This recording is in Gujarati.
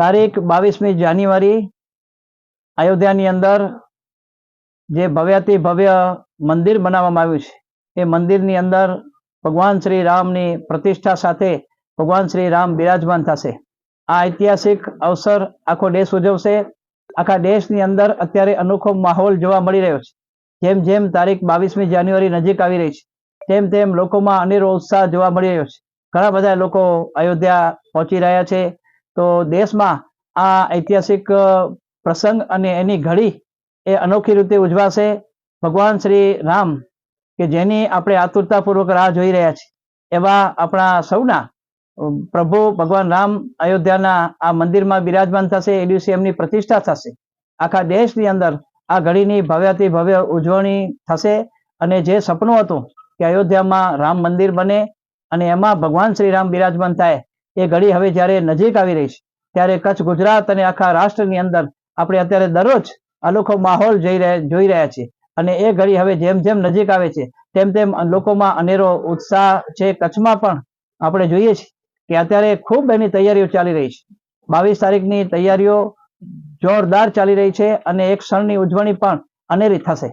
તારીખ બાવીસમી જાન્યુઆરી અયોધ્યાની અંદર જે ભવ્યાતિ ભવ્ય મંદિર બનાવવામાં આવ્યું છે, એ મંદિરની અંદર ભગવાન શ્રી રામની પ્રતિષ્ઠા સાથે ભગવાન શ્રી રામ બિરાજમાન થશે. આ ઐતિહાસિક અવસર આખો દેશ ઉજવશે. આખા દેશની અંદર અત્યારે અનોખો માહોલ જોવા મળી રહ્યો છે. જેમ જેમ તારીખ બાવીસમી જાન્યુઆરી નજીક આવી રહી છે, તેમ તેમ લોકોમાં અનેરો ઉત્સાહ જોવા મળી રહ્યો છે. ઘણા બધા લોકો અયોધ્યા પહોંચી રહ્યા છે. તો દેશમાં આ ઐતિહાસિક પ્રસંગ અને એની ઘડી એ અનોખી રીતે ઉજવાશે. ભગવાન શ્રી રામ કે જેની આપણે આતુરતાપૂર્વક રાહ જોઈ રહ્યા છીએ. એવા આપણા સૌના પ્રભુ ભગવાન રામ અયોધ્યાના આ મંદિરમાં બિરાજમાન થશે. એ દિવસે એમની પ્રતિષ્ઠા થશે. આખા દેશની અંદર આ ઘડીની ભવ્યાતિ ભવ્ય ઉજવણી થશે અને જે સપનું હતું કે અયોધ્યામાં રામ મંદિર બને અને એમાં ભગવાન શ્રી રામ બિરાજમાન થાય એ ઘડી હવે જ્યારે નજીક આવી રહી છે, ત્યારે કચ્છ, ગુજરાત અને આખા રાષ્ટ્રની અંદર આપણે અત્યારે દરરોજ અનોખો માહોલ જઈ રહ્યા જોઈ રહ્યા છીએ. અને એ ઘડી હવે જેમ જેમ નજીક આવે છે, તેમ તેમ લોકોમાં અનેરો ઉત્સાહ છે કચ્છમાં પણ આપણે જોઈએ છીએ કે અત્યારે ખૂબ એની તૈયારીઓ ચાલી રહી છે. બાવીસ તારીખની તૈયારીઓ જોરદાર ચાલી રહી છે અને એક ક્ષણની ઉજવણી પણ અનેરી થશે.